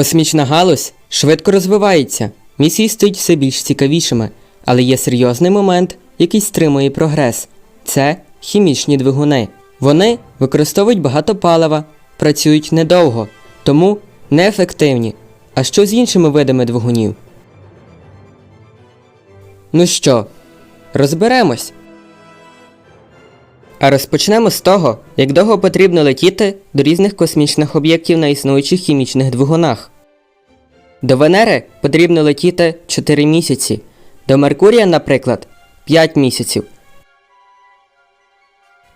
Космічна галузь швидко розвивається, місії стають все більш цікавішими, але є серйозний момент, який стримує прогрес. Це хімічні двигуни. Вони використовують багато палива, працюють недовго, тому неефективні. А що з іншими видами двигунів? Ну що, розберемось. А розпочнемо з того, як довго потрібно летіти до різних космічних об'єктів на існуючих хімічних двигунах. До Венери потрібно летіти 4 місяці, до Меркурія, наприклад, 5 місяців,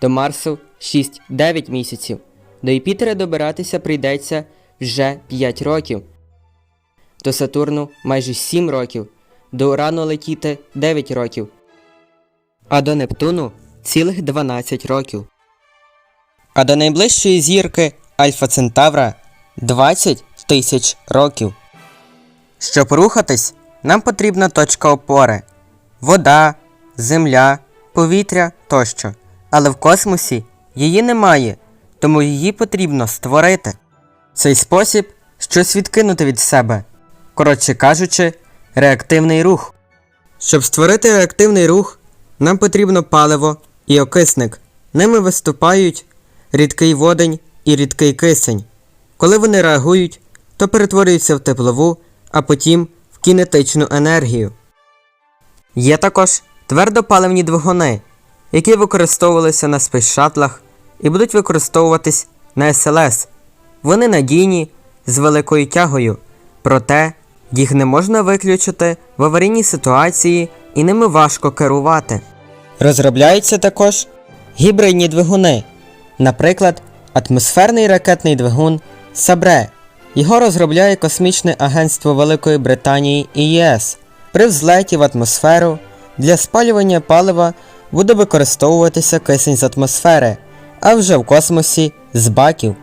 до Марсу 6-9 місяців, до Юпітера добиратися прийдеться вже 5 років, до Сатурну майже 7 років, до Урану летіти 9 років, а до Нептуну цілих 12 років. А до найближчої зірки Альфа Центавра 20 тисяч років. Щоб рухатись, нам потрібна точка опори вода, земля, повітря тощо. Але в космосі її немає, тому її потрібно створити. Цей спосіб щось відкинути від себе. Коротше кажучи, реактивний рух. Щоб створити реактивний рух, нам потрібно паливо і окисник. Ними виступають рідкий водень і рідкий кисень. Коли вони реагують, то перетворюються в теплову, а потім в кінетичну енергію. Є також твердопаливні двигуни, які використовувалися на спейс-шатлах і будуть використовуватись на СЛС. Вони надійні з великою тягою, проте їх не можна виключити в аварійній ситуації і ними важко керувати. Розробляються також гібридні двигуни, наприклад, атмосферний ракетний двигун Сабре. Його розробляє Космічне агентство Великої Британії і ЄС. При взлеті в атмосферу для спалювання палива буде використовуватися кисень з атмосфери, а вже в космосі з баків.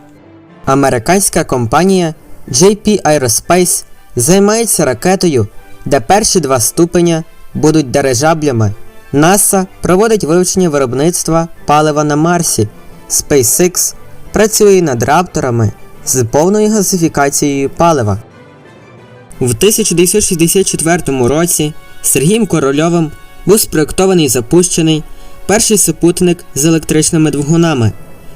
Американська компанія JP Aerospace займається ракетою, де перші два ступеня будуть дирижаблями. НАСА проводить вивчення виробництва палива на Марсі. SpaceX працює над рапторами з повною газифікацією палива. В 1964 році Сергієм Корольовим був спроєктований і запущений перший супутник з електричними двигунами.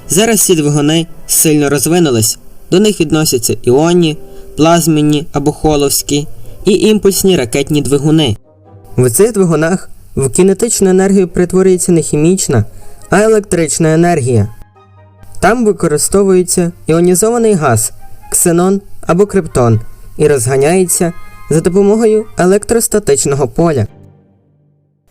Зараз ці двигуни сильно розвинулись. До них відносяться іонні, плазмінні або холовські і імпульсні ракетні двигуни. В цих двигунах в кінетичну енергію перетворюється не хімічна, а електрична енергія. Там використовується іонізований газ, ксенон або криптон і розганяється за допомогою електростатичного поля.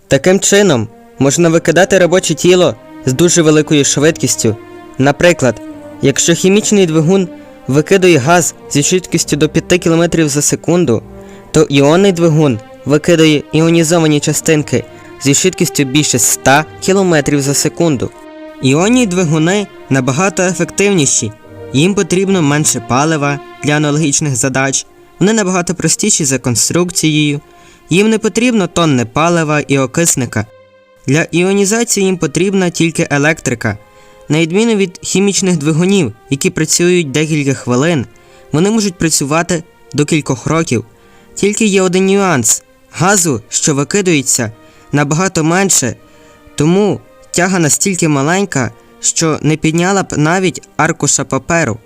Таким чином можна викидати робоче тіло з дуже великою швидкістю. Наприклад, якщо хімічний двигун викидує газ зі швидкістю до 5 км за секунду, то іонний двигун викидає іонізовані частинки зі швидкістю більше 100 км за секунду. Іонні двигуни набагато ефективніші, їм потрібно менше палива для аналогічних задач, вони набагато простіші за конструкцією, їм не потрібно тонни палива і окисника. Для іонізації їм потрібна тільки електрика. На відміну від хімічних двигунів, які працюють декілька хвилин, вони можуть працювати до кількох років. Тільки є один нюанс: газу, що викидується, набагато менше, тому тяга настільки маленька, що не підняла б навіть аркуша паперу.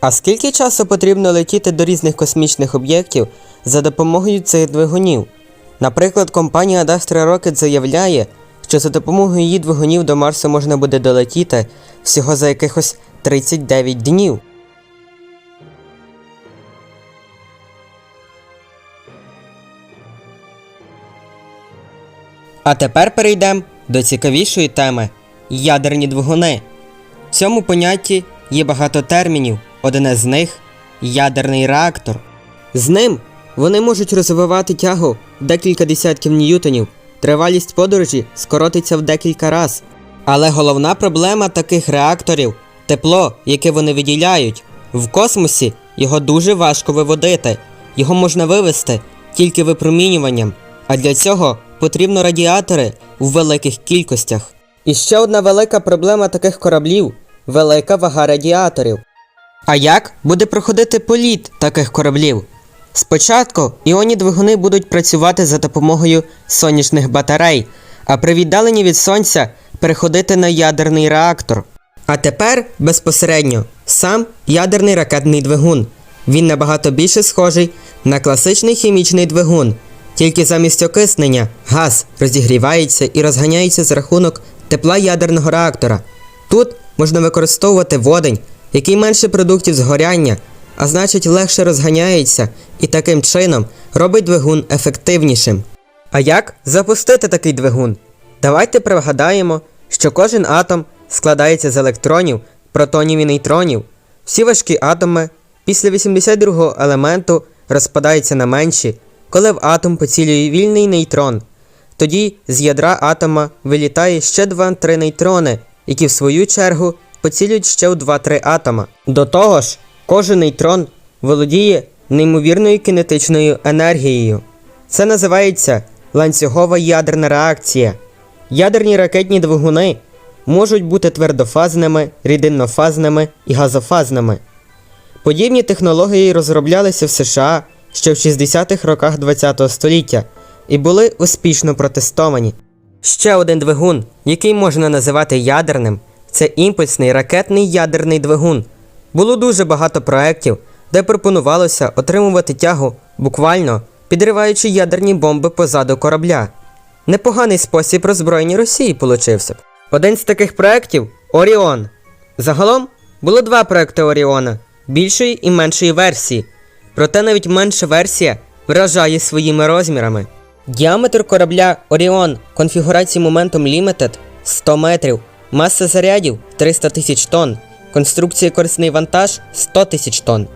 А скільки часу потрібно летіти до різних космічних об'єктів за допомогою цих двигунів? Наприклад, компанія Dastra Rocket заявляє, що за допомогою її двигунів до Марсу можна буде долетіти всього за якихось 39 днів. А тепер перейдемо до цікавішої теми ядерні двигуни. В цьому понятті є багато термінів, одне з них ядерний реактор. З ним вони можуть розвивати тягу в декілька десятків ньютонів, тривалість подорожі скоротиться в декілька раз. Але головна проблема таких реакторів тепло, яке вони виділяють. В космосі його дуже важко виводити, його можна вивести тільки випромінюванням, а для цього потрібно радіатори у великих кількостях. І ще одна велика проблема таких кораблів велика вага радіаторів. А як буде проходити політ таких кораблів? Спочатку іонні двигуни будуть працювати за допомогою сонячних батарей, а при віддаленні від сонця переходити на ядерний реактор. А тепер безпосередньо сам ядерний ракетний двигун. Він набагато більше схожий на класичний хімічний двигун, тільки замість окиснення газ розігрівається і розганяється за рахунок тепла ядерного реактора. Тут можна використовувати водень, який менше продуктів згоряння, а значить легше розганяється і таким чином робить двигун ефективнішим. А як запустити такий двигун? Давайте пригадаємо, що кожен атом складається з електронів, протонів і нейтронів. Всі важкі атоми після 82-го елементу розпадаються на менші, коли в атом поцілює вільний нейтрон. Тоді з ядра атома вилітає ще 2-3 нейтрони, які в свою чергу поцілюють ще у 2-3 атома. До того ж, кожен нейтрон володіє неймовірною кінетичною енергією. Це називається ланцюгова ядерна реакція. Ядерні ракетні двигуни можуть бути твердофазними, рідиннофазними і газофазними. Подібні технології розроблялися в США ще в 60-х роках ХХ століття і були успішно протестовані. Ще один двигун, який можна називати ядерним, це імпульсний ракетний ядерний двигун. Було дуже багато проєктів, де пропонувалося отримувати тягу, буквально підриваючи ядерні бомби позаду корабля. Непоганий спосіб роззброєння Росії получився. Один з таких проєктів Оріон. Загалом було два проекти Оріона більшої і меншої версії. Проте навіть менша версія вражає своїми розмірами. Діаметр корабля Оріон конфігурації Momentum Limited 100 метрів, маса зарядів 300 тисяч тонн, конструкція корисний вантаж 100 тисяч тонн.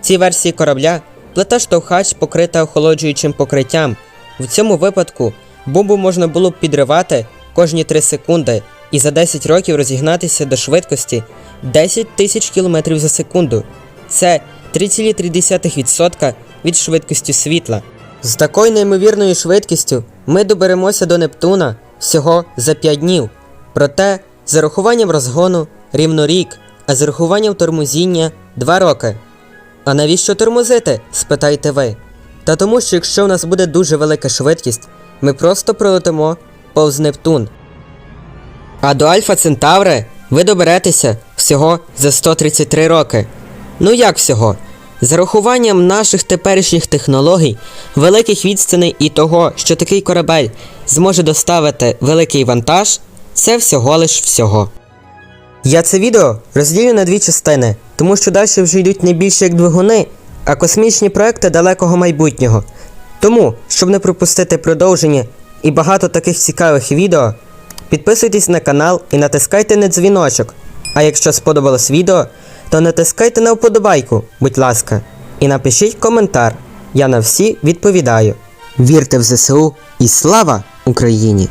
Ці версії корабля плита штовхач покрита охолоджуючим покриттям. В цьому випадку бомбу можна було б підривати кожні 3 секунди і за 10 років розігнатися до швидкості 10 тисяч км за секунду. Це 3,3% від швидкості світла. З такою неймовірною швидкістю ми доберемося до Нептуна всього за 5 днів. Проте, з урахуванням розгону рівно рік, а з урахуванням тормозіння 2 роки. А навіщо тормозити? спитаєте ви. Та тому, що якщо у нас буде дуже велика швидкість, ми просто пролетимо повз Нептун. А до Альфа Центаври ви доберетеся всього за 133 роки. Ну як всього? З рахуванням наших теперішніх технологій, великих відстаней і того, що такий корабель зможе доставити великий вантаж, це всього лиш всього. Я це відео розділю на дві частини, тому що далі вже йдуть не більше як двигуни, а космічні проекти далекого майбутнього. Тому, щоб не пропустити продовження і багато таких цікавих відео, підписуйтесь на канал і натискайте на дзвіночок. А якщо сподобалось відео, то натискайте на вподобайку, будь ласка, і напишіть коментар. Я на всі відповідаю. Вірте в ЗСУ і слава Україні!